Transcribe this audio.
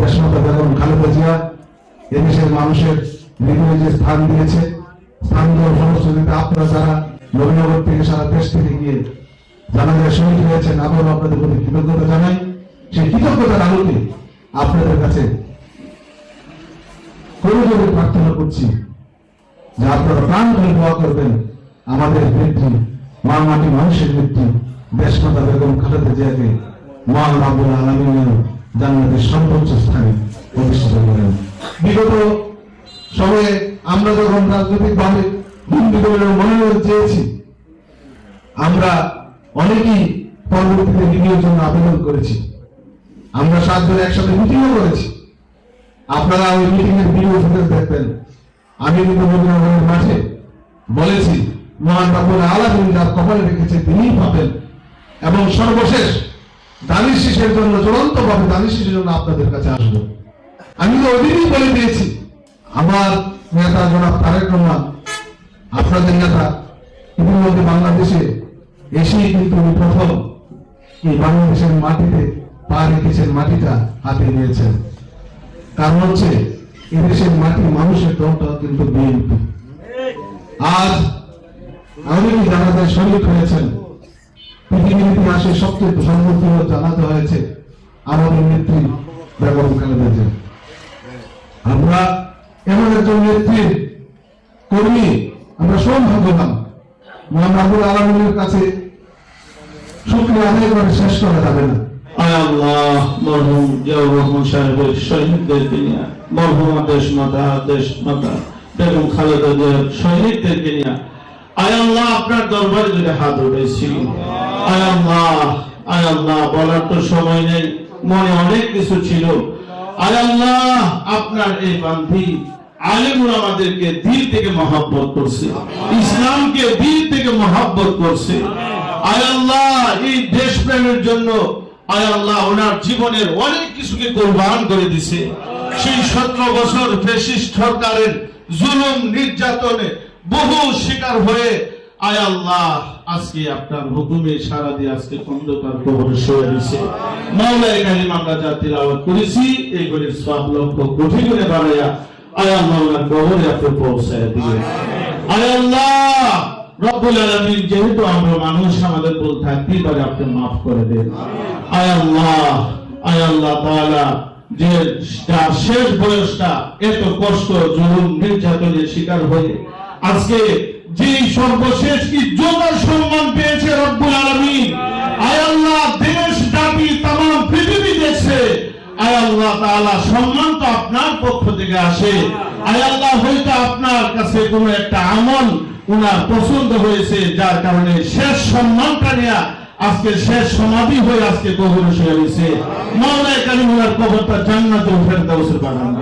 দেশমাতা বেগম খালেদা জিয়া এদেশের মানুষের হৃদয়ে যে স্থান দিয়েছে স্থান দেওয়ার ফলশ্রুতিতে আপনারা যারা নবীনগর থেকে সারা দেশ থেকে গিয়ে যায় শহীদ হয়েছেন, আবারও আপনাদের প্রতি কৃতজ্ঞতা জানাই। সেই কৃতজ্ঞতার আলোকে আপনাদের কাছে করজোরে প্রার্থনা করছি যে আপনারা প্রাণ করে দোয়া করবেন আমাদের বৃদ্ধি, মা মাটি মানুষের বৃদ্ধি, দেশমাতা বেগম খালেদা জিয়াকে মহান রাবুল আলমিনের জান্নাতের সর্বোচ্চ স্থানে প্রতিষ্ঠিত করেন। বিগত সময়ে আমরা যখন রাজনৈতিক ভাবে দুর্নীতিগুলোর মনোনয়ন চেয়েছি, আমরা অনেকেই পরবর্তীতে বিনিয়োগের জন্য আবেদন করেছি। আমরা সাতজন একসাথে মিটিংও করেছি। আপনারা ওই মিটিং এর ভিডিও দেখবেন। আমি কিন্তু মদিনানগরের মাঠে বলেছি, মহান রাবুল আলামিন যার কপালে রেখেছে তিনিই পাবেন। এবং সর্বশেষ দানিশ শিশের জন্য চূড়ান্ত ভাবে দানিশ শিশের জন্য আপনাদের কাছে আসব। আমি তো ওদিনই বলে দিয়েছি। আমার নেতা জনাব তারেক রহমান, আপনাদের নেতা, ইতিমধ্যে বাংলাদেশে এসেই কিন্তু প্রথম এই বাংলাদেশের মাটিতে পা রেখেছেন, মাটিটা হাতে নিয়েছেন। কারণ হচ্ছে, এদেশের মাটি মানুষের দলটা কিন্তু বিএনপি। আজ অনেকেই জানা যায় শহীদ হয়েছেন। পৃথিবীর ইতিহাসে সবচেয়ে সর্বোচ্চ জানাতে হয়েছে আমাদের নেত্রী বেগম খালেদা জিয়া। আমরা এমন একজন নেত্রীর কর্মী, আমরা সৌভাগ্যবান। মোহাম্মদুল আলমের কাছে শুক্রিয়া আদায় করে শেষ করা যাবে না। দেশ মাতা দেশ মাতা, বেগম খালেদা জিয়ার শহীদদেরকে নিয়ে আয় আপনার দরবারে যদি হাত উঠেছি আয় আল্লাহ আয় আল্লাহ বলার তো সময় নেই। মনে অনেক কিছু ছিল। আয় আল্লাহ আপনার এই বান্ধি আলেমুল আমাদেরকে দিল থেকে মহাব্বত করছে। ইসলামকে দিল থেকে মহাব্বত করছে। আয় আল্লাহ এই দেশপ্রেমের জন্য আয় আল্লাহ ওনার জীবনের অনেক কিছুকে কোরবান করে দিছে। সেই সতেরো বছর ফেসিস্ট সরকারের জুলুম নির্যাতনে বহু শিকার হয়ে আয় আল্লাহ, আজকে আপনার হুকুমে সারা দিয়ে আজকে কবর শুয়ে দিছে। আমরা যা তিলাওয়াত করেছি সব বাড়াইয়া আয় কবরে আপনি পৌঁছায় দিয়ে আয় আল্লাহ, রব্বুল যেহেতু আমরা মানুষ, আমাদের পারে, আপনি মাফ করে দেন। আয় আল্লাহ আয় আল্লাহ যে যার শেষ বয়সটা এত কষ্ট, জুলুম, নির্যাতনের শিকার হয়ে আজকে যে সর্বশেষ কি যোগার সম্মান পেয়েছে রব্বুল আলামিন। আয় আল্লাহ, দেশ, জাতি তাম পৃথিবী দেখছে। আয় আল্লাহ তাআলা, সম্মান তো আপনার পক্ষ থেকে আসে। আয় আল্লাহ, হয়তো আপনার কাছে কোনো একটা আমল উনার পছন্দ হয়েছে, যার কারণে শেষ সম্মানটা নেয়া আজকে শেষ সমাধি হয়ে আজকে কবর শুয়ে রয়েছে মৌলায় কালিমুলার কবরটা জান্নাতুল ফেরদাউসে বানানো